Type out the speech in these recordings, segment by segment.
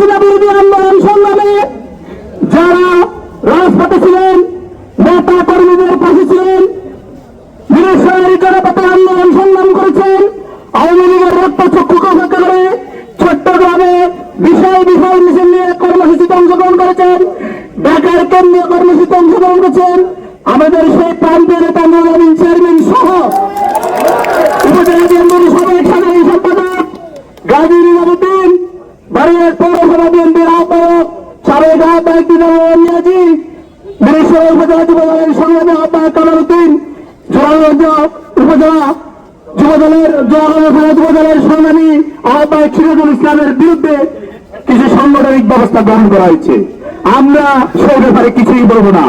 হাসিনা বিরোধী আন্দোলন নিয়ে কর্মসূচিতে অংশগ্রহণ করেছেন, ঢাকার কেন্দ্রীয় কর্মসূচিতে অংশগ্রহণ করেছেন, আমাদের সেই মৌলামিন চেয়ারম্যান সহ। উপজেলা নিজামুদ্দিন বাড়িয়ার পৌরসভা বিএনপির আহ্বায়ক সাবেক ইসলামের বিরুদ্ধে কিছু সাংগঠনিক ব্যবস্থা গ্রহণ করা হয়েছে আমরা সেই ব্যাপারে কিছুই বলব না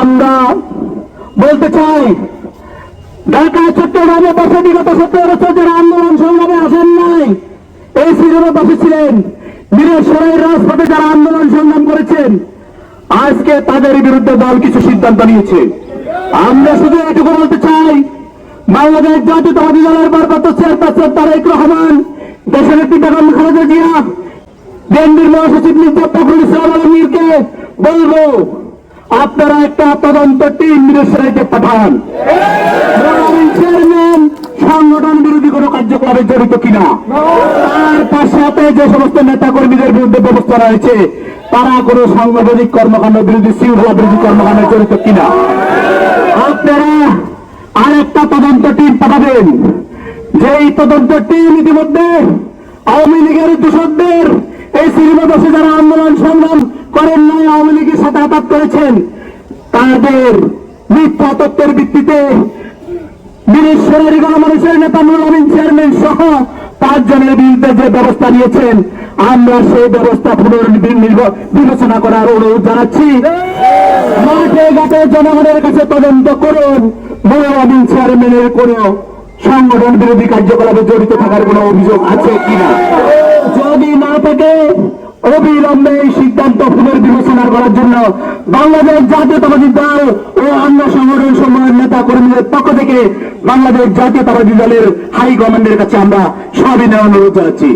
আমরা বলতে চাই, ঢাকা চট্টগ্রামে বসে বিগত সত্তর বছর যারা আন্দোলন সংগ্রামে আসেন নাই, এই সিজনে বসে ছিলেন। বীরেশ্বরের রাজপথে যারা আন্দোলন সংগ্রাম করেছেন আজকে তাদের বিরুদ্ধে দল কিছু সিদ্ধান্ত নিয়েছে। আমরা শুধু এটুকু বলতে চাই বাংলাদেশ জাতীয়তাবাদী দলের ভারপ্রাপ্ত চেয়ারপারসন তারেক রহমান দেশের একটি বেগম খালেদা জিয়া বিএনপির মহাসচিব মির্জা ফখরুল ইসলাম আলমীরকে বলব আপনারা একটা তদন্ত টিম বীরেশ্বরাইতে পাঠান। মোরাবিন চেয়ারম্যান সংগঠন কার্যকলাপে জড়িত কিনা? তার পাশে যে সমস্ত নেতা কর্মীদের বিরুদ্ধে ব্যবস্থা রয়েছে, তারা কোনো সাংগঠনিক কর্মকাণ্ড বিরোধী, শৃঙ্খলা বিরোধী কর্মকাণ্ডে জড়িত কিনা? আপনারা আরেকটা তদন্ত টিম পাঠাবেন। যেই তদন্ত টিম ইতিমধ্যে আওয়ামী লীগের দূষকদের এই বসে যারা আন্দোলন সংগ্রাম করেন নাই, আওয়ামী লীগের সাথে আঘাত করেছেন, তাদের মিথ্যা তত্ত্বের ভিত্তিতে বীরেশ্বরের গণমানুষের নেতা আমিন চেয়ারম্যান সহ পাঁচজনের বিরুদ্ধে যে ব্যবস্থা নিয়েছেন, আমরা সেই ব্যবস্থা পুনর্নির্ভ- বিবেচনা করার অনুরোধ জানাচ্ছি। মাঠে ঘাটে জনগণের কাছে তদন্ত করুন। আমিন চেয়ারম্যানের কোন সংগঠন বিরোধী কার্যকলাপে জড়িত থাকার কোন অভিযোগ আছে কিনা? যদি না থাকে অবিলম্বে এই সিদ্ধান্ত পুনর্বিবেচনা করার জন্য বাংলাদেশ জাতীয়তাবাদী দল ও অন্য সংগঠন সমূহের নেতা কর্মীদের পক্ষ থেকে বাংলাদেশ জাতীয়তাবাদী দলের হাই কমান্ডের কাছে আমরা সবিনয় অনুরোধ জানাচ্ছি।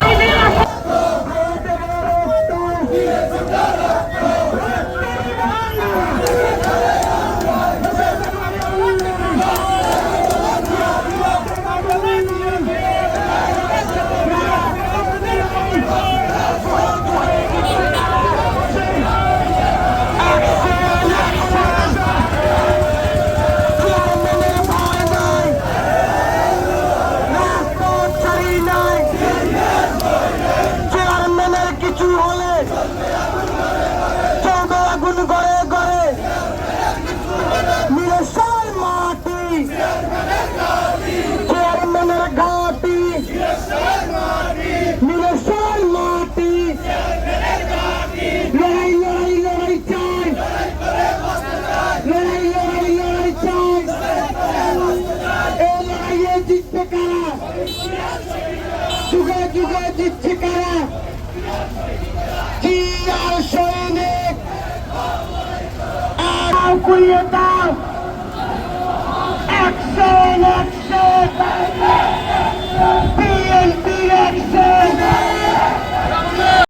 যুগে দিচ্ছে কারা? কি আর সৈনিক? আর করিয়ে দাও একশো একশো বিএনপির একশো